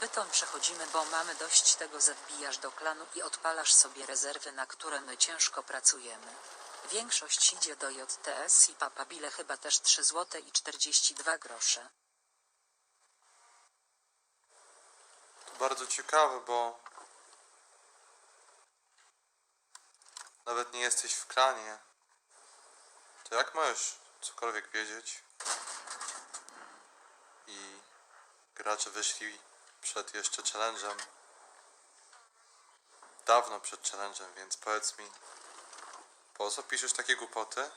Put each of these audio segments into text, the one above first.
Bytom przechodzimy, bo mamy dość tego, że wbijasz do klanu i odpalasz sobie rezerwy, na które my ciężko pracujemy. Większość idzie do JTS i papabile chyba też 3 zł i 42 grosze. To bardzo ciekawe, bo nawet nie jesteś w klanie. To jak możesz cokolwiek wiedzieć? I gracze wyszli przed jeszcze challenge'em. Dawno przed challenge'em, więc powiedz mi, po co piszesz takie głupoty?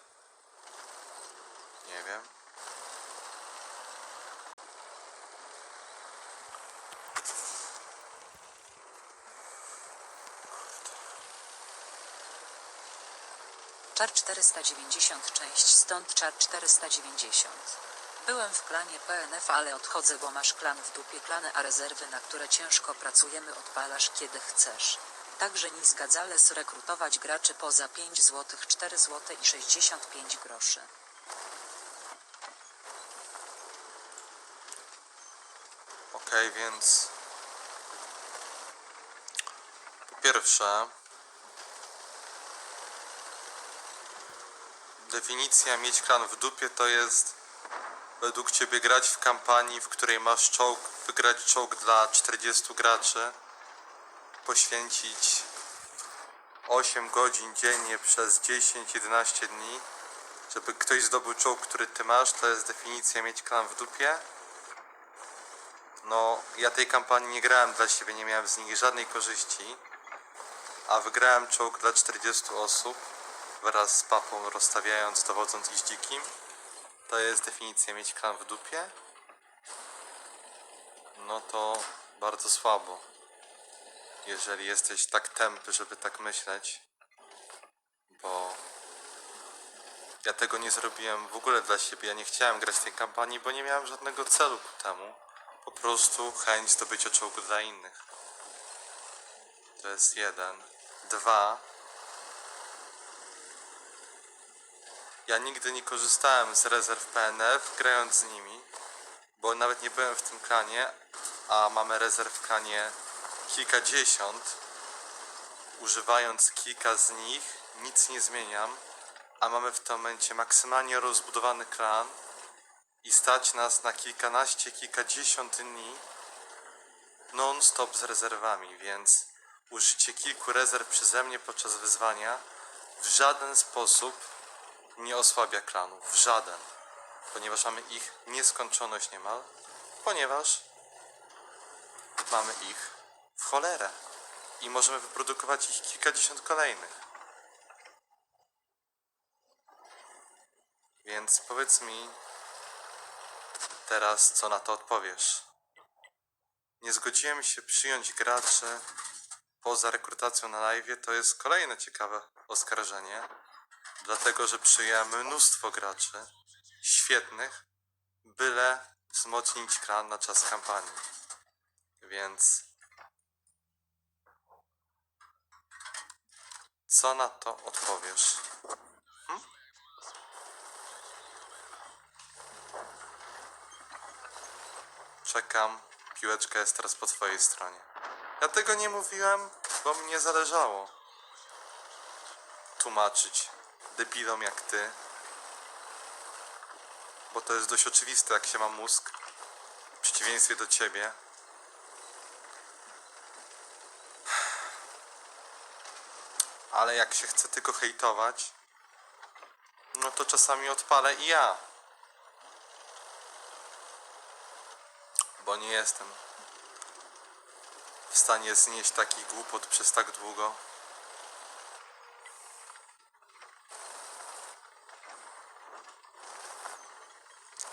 Nie wiem. Czar 490 część stąd czar 490. Byłem w klanie PNF, ale odchodzę, bo masz klan w dupie klany, a rezerwy, na które ciężko pracujemy, odpalasz kiedy chcesz. Także nie zgadzale rekrutować graczy poza 5 zł, 4 zł i 65 groszy. Okej, więc po pierwsze definicja mieć klan w dupie to jest według ciebie grać w kampanii, w której masz czołg, wygrać czołg dla 40 graczy, poświęcić 8 godzin dziennie przez 10-11 dni, żeby ktoś zdobył czołg, który ty masz, to jest definicja mieć klan w dupie. No, ja tej kampanii nie grałem dla siebie, nie miałem z nich żadnej korzyści, a wygrałem czołg dla 40 osób wraz z papą rozstawiając, dowodząc iść dzikim. To jest definicja mieć klan w dupie. No to bardzo słabo. Jeżeli jesteś tak tępy, żeby tak myśleć, bo ja tego nie zrobiłem w ogóle dla siebie. Ja nie chciałem grać w tej kampanii, bo nie miałem żadnego celu ku temu. Po prostu chęć zdobycia czołgu dla innych. To jest jeden. Dwa. Ja nigdy nie korzystałem z rezerw PNF grając z nimi, bo nawet nie byłem w tym klanie, a mamy rezerw w klanie kilkadziesiąt. Używając kilka z nich, nic nie zmieniam, a mamy w tym momencie maksymalnie rozbudowany klan i stać nas na kilkanaście, kilkadziesiąt dni non-stop z rezerwami, więc użycie kilku rezerw przeze mnie podczas wyzwania w żaden sposób nie osłabia klanu, w żaden, ponieważ mamy ich nieskończoność niemal, ponieważ mamy ich w cholerę i możemy wyprodukować ich kilkadziesiąt kolejnych. Więc powiedz mi, Teraz co na to odpowiesz? Nie zgodziłem się przyjąć graczy poza rekrutacją na live. To jest kolejne ciekawe oskarżenie, dlatego że przyjąłem mnóstwo graczy świetnych, byle wzmocnić klan na czas kampanii. Więc co na to odpowiesz? Czekam. Piłeczka jest teraz po twojej stronie. Ja tego nie mówiłem, bo mi nie zależało. Tłumaczyć debilom jak ty. Bo to jest dość oczywiste, jak się ma mózg. W przeciwieństwie do ciebie. Ale jak się chce tylko hejtować, no to czasami odpalę i ja. bo nie jestem w stanie znieść takich głupot przez tak długo.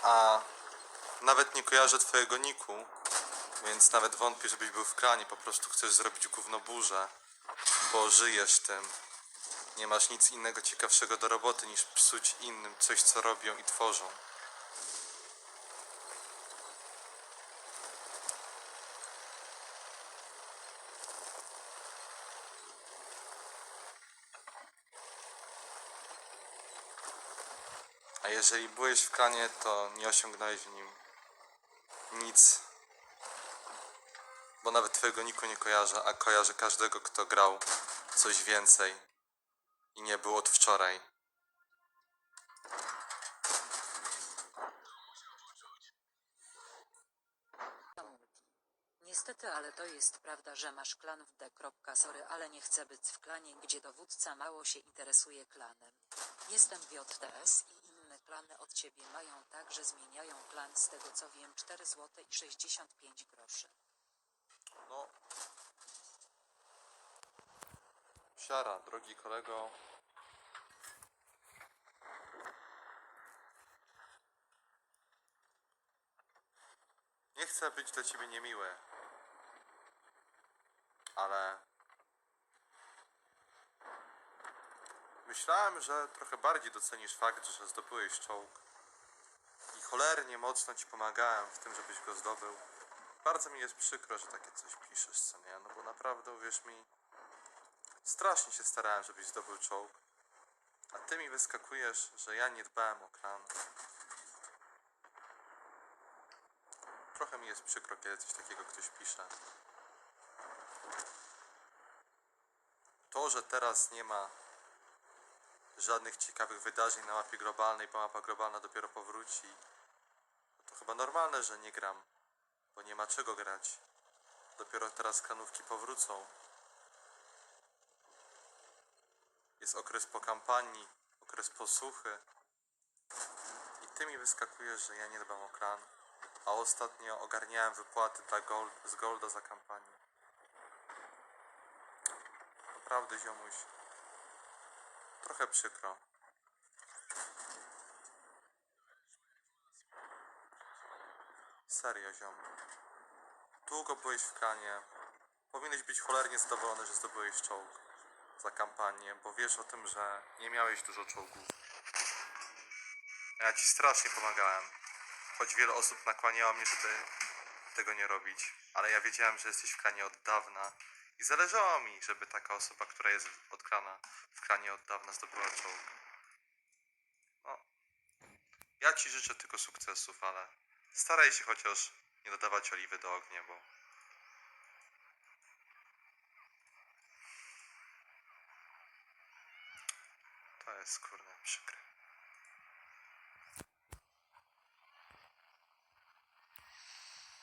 A nawet nie kojarzę twojego niku, więc nawet wątpię, żebyś był w kranie. Po prostu chcesz zrobić gówno burzę, bo żyjesz tym. Nie masz nic innego ciekawszego do roboty niż psuć innym coś, co robią i tworzą. Jeżeli byłeś w klanie, to nie osiągnąłeś w nim nic Bo nawet twojego niku nie kojarzę, a kojarzę każdego, kto grał coś więcej. I nie był od wczoraj. Niestety, ale to jest prawda, że masz klan w D. Sorry, ale nie chcę być w klanie, gdzie dowódca mało się interesuje klanem. Jestem JTS i klany od ciebie mają tak, że zmieniają klan z tego co wiem 4 zł i 65 groszy. No. Siara, drogi kolego. Nie chcę być dla ciebie niemiły. Ale. Myślałem, że trochę bardziej docenisz fakt, że zdobyłeś czołg. I cholernie mocno ci pomagałem w tym, żebyś go zdobył. Bardzo mi jest przykro, że takie coś piszesz, co nie? No bo naprawdę, uwierz mi, strasznie się starałem, żebyś zdobył czołg. A ty mi wyskakujesz, że ja nie dbałem o klan. Trochę mi jest przykro, kiedy coś takiego ktoś pisze. To, że teraz nie ma żadnych ciekawych wydarzeń na mapie globalnej, bo mapa globalna dopiero powróci, to chyba normalne, że nie gram bo nie ma czego grać. Dopiero teraz klanówki powrócą. Jest okres po kampanii, okres posuchy. I ty mi wyskakujesz, że ja nie dbam o klan. A ostatnio ogarniałem wypłaty dla gold, z Golda za kampanię. Naprawdę, ziomuś. Trochę przykro. Serio, ziom. Długo byłeś w klanie. Powinieneś być cholernie zadowolony, że zdobyłeś czołg za kampanię, bo wiesz o tym, że nie miałeś dużo czołgów. Ja ci strasznie pomagałem. Choć wiele osób nakłaniało mnie, żeby tego nie robić. Ale ja wiedziałem, że jesteś w klanie od dawna. I zależało mi, żeby taka osoba, która jest od klana, w klanie od dawna zdobyła czołg. No. Ja ci życzę tylko sukcesów, ale staraj się chociaż nie dodawać oliwy do ognia, bo to jest kurde przykre.